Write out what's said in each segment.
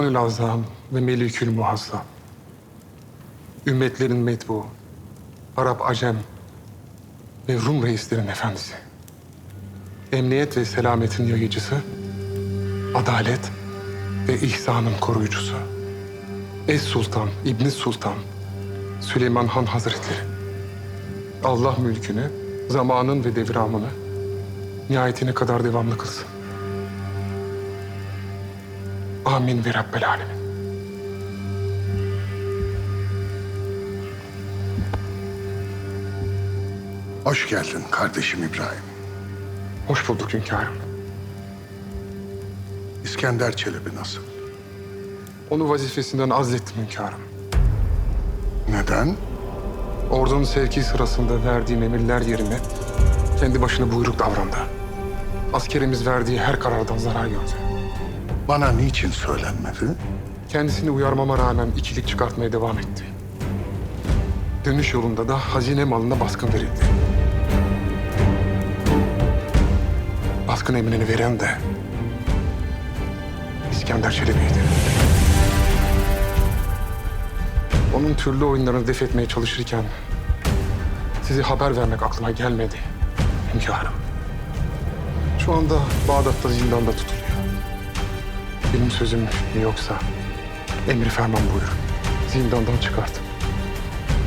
Sultanül Azam ve Melikül Muazzam. Ümmetlerin metbu, Arap Acem ve Rum reislerin efendisi. Emniyet ve selametin yayıcısı, adalet ve ihsanın koruyucusu. Es Sultan, İbni Sultan, Süleyman Han Hazretleri. Allah mülkünü, zamanın ve devramını nihayetine kadar devamlı kılsın. Amin ve Rabbel Alemin. Hoş geldin kardeşim İbrahim. Hoş bulduk hünkârım. İskender Çelebi nasıl? Onu vazifesinden azlettim hünkârım. Neden? Ordunun sevki sırasında verdiğim emirler yerine kendi başına buyruk davrandı. Askerimiz verdiği her karardan zarar gördü. Bana niçin söylenmedi? Kendisini uyarmama rağmen ikilik çıkartmaya devam etti. Dönüş yolunda da hazine malına baskın verildi. Baskın emrini veren de İskender Çelebi'ydi. Onun türlü oyunlarını def etmeye çalışırken size haber vermek aklıma gelmedi hünkârım. Şu anda Bağdat'ta zindanda tutuluyor. Benim sözüm yoksa emri ferman buyurun. Zindandan çıkartın.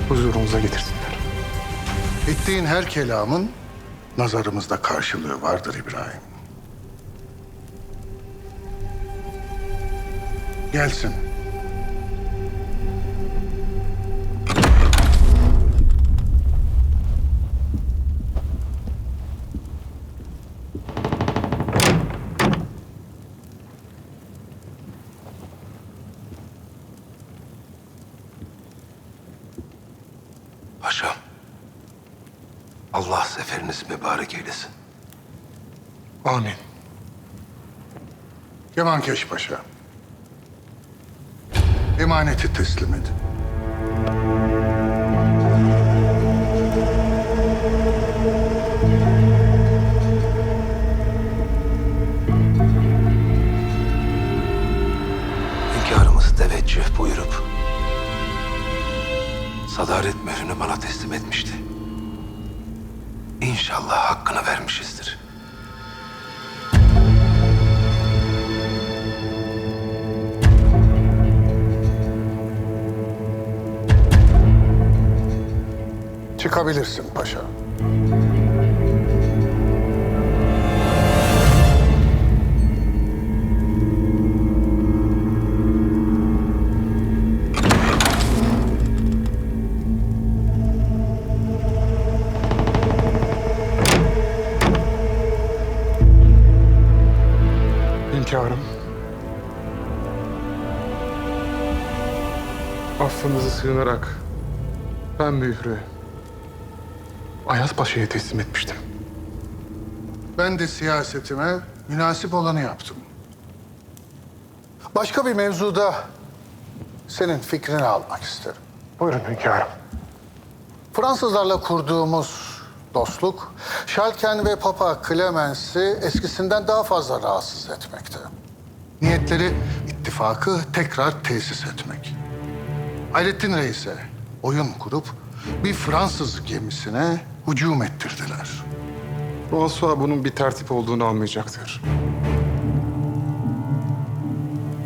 Huzurunuza getirsinler. Ettiğin her kelamın nazarımızda karşılığı vardır İbrahim. Gelsin. Allah seferinizi mübarek eylesin. Amin. Kemankeş Paşa. Emaneti teslim edin. İnşallah hakkını vermişizdir. Çıkabilirsin paşa. Hünkârım. Affınızı sığınarak ben mührü Ayaz Paşa'ya teslim etmiştim. Ben de siyasetime münasip olanı yaptım. Başka bir mevzuda senin fikrini almak isterim. Buyurun hünkârım. Fransızlarla kurduğumuz dostluk, Schalken ve Papa Clemens'i eskisinden daha fazla rahatsız etmekte. Niyetleri ittifakı tekrar tesis etmek. Hayrettin Reis'e oyun kurup bir Fransız gemisine hücum ettirdiler. François bunun bir tertip olduğunu anlayacaktır.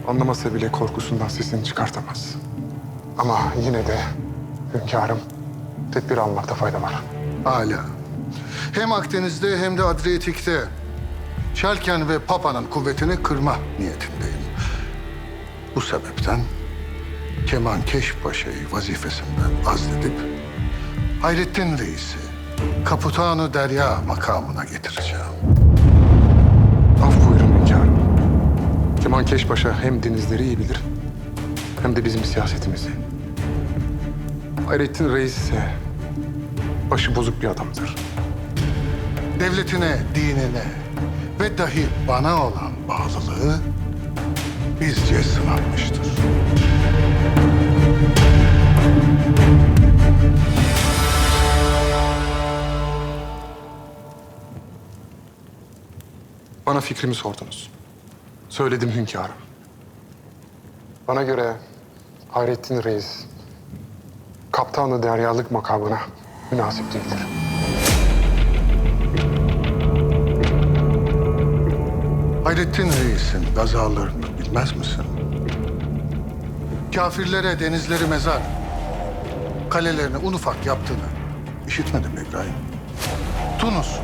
Anlamasa bile korkusundan sesini çıkartamaz. Ama yine de hünkârım tedbir almakta fayda var. Hala. Hem Akdeniz'de hem de Adriyatik'te Schalken ve Papa'nın kuvvetini kırma niyetindeyim. Bu sebepten Kemankeş Paşa'yı vazifesinden azledip Hayrettin Reis'i Kaputanı Derya makamına getireceğim. Af buyurun hünkârım. Kemankeş Paşa hem denizleri iyi bilir hem de bizim siyasetimizi. Hayrettin Reis ise başı bozuk bir adamdır. Devletine, dinine ve dahi bana olan bağlılığı bizce sınanmıştır. Bana fikrimi sordunuz. Söyledim hünkârım. Bana göre Hayrettin Reis kaptanı deryalık makamına münasip değildir. Hayrettin Reis'in gazalarını bilmez misin? Kafirlere denizleri mezar, kalelerini un ufak yaptığını işitmedim İbrahim. Tunus,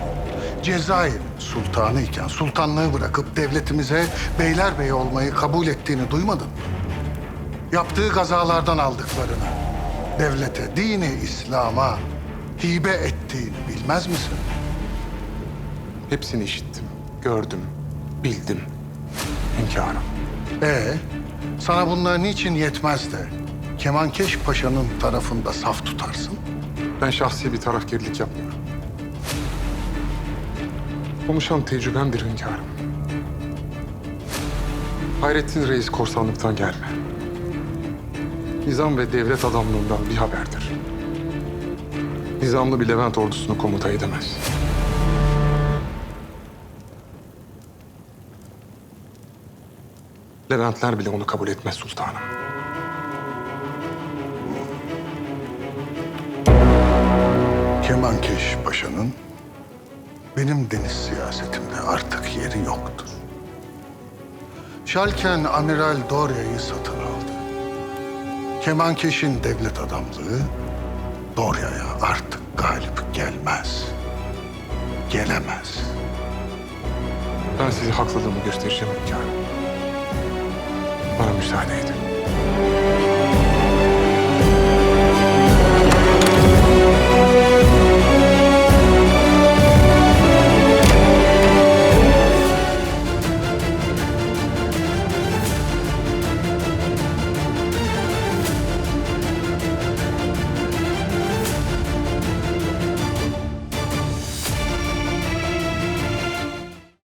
Cezayir sultanı iken sultanlığı bırakıp devletimize beylerbeyi olmayı kabul ettiğini duymadın mı? Yaptığı gazalardan aldıklarını devlete, dini İslam'a hibe ettiğini bilmez misin? Hepsini işittim, gördüm, bildim. Hünkârım. Ee, sana bunlar niçin yetmez de Kemankeş Paşa'nın tarafında saf tutarsın? Ben şahsi bir tarafkirlik yapmıyorum. Konuşan tecrübemdir hünkârım. Hayrettin Reis korsanlıktan gelme. Nizam ve devlet adamlığından bir haberdir. Nizamlı bir Levent ordusunu komuta edemez. Leventler bile onu kabul etmez sultanım. Kemankeş Paşa'nın benim deniz siyasetimde artık yeri yoktur. Şalken Amiral Dorya'yı satın aldı. Kemankeş'in devlet adamlığı Dorya'ya artık galip gelmez. Gelemez. Ben size haklılığımı göstereceğim hünkârım. Bana müsaade edin.